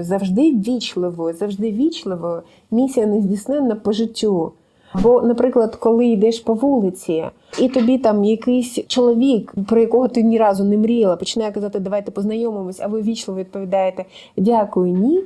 завжди вічливою, завжди вічливою. Місія нездійсненна по життю. Бо, наприклад, коли йдеш по вулиці, і тобі там якийсь чоловік, про якого ти ні разу не мріяла, починає казати, давайте познайомимось, а ви вічливо відповідаєте Дякую, ні.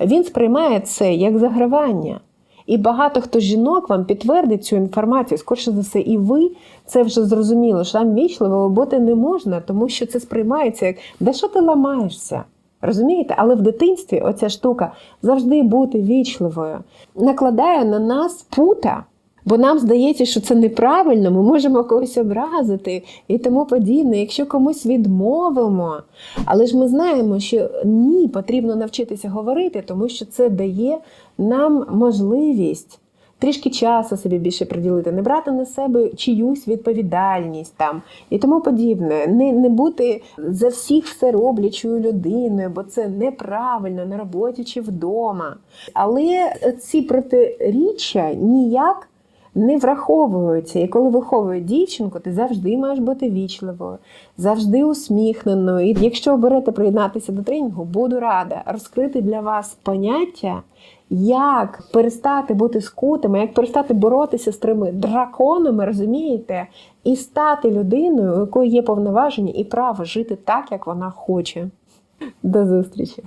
Він сприймає це як загравання. І багато хто жінок вам підтвердить цю інформацію, скорше за все, і ви це вже зрозуміли, що там вічливо бути не можна, тому що це сприймається як де що ти ламаєшся? Розумієте? Але в дитинстві оця штука завжди бути вічливою накладає на нас пута. Бо нам здається, що це неправильно, ми можемо когось образити і тому подібне, якщо комусь відмовимо. Але ж ми знаємо, що ні, потрібно навчитися говорити, тому що це дає нам можливість трішки часу собі більше приділити, не брати на себе чиюсь відповідальність там і тому подібне, не, не бути за всіх все роблячою людиною, бо це неправильно на роботі чи вдома. Але ці протиріччя ніяк не враховуються. І коли виховують дівчинку, ти завжди маєш бути вічливою, завжди усміхненою. І якщо оберете приєднатися до тренінгу, буду рада розкрити для вас поняття, як перестати бути скутими, як перестати боротися з трими драконами, розумієте, і стати людиною, у якої є повноваження і право жити так, як вона хоче. До зустрічі!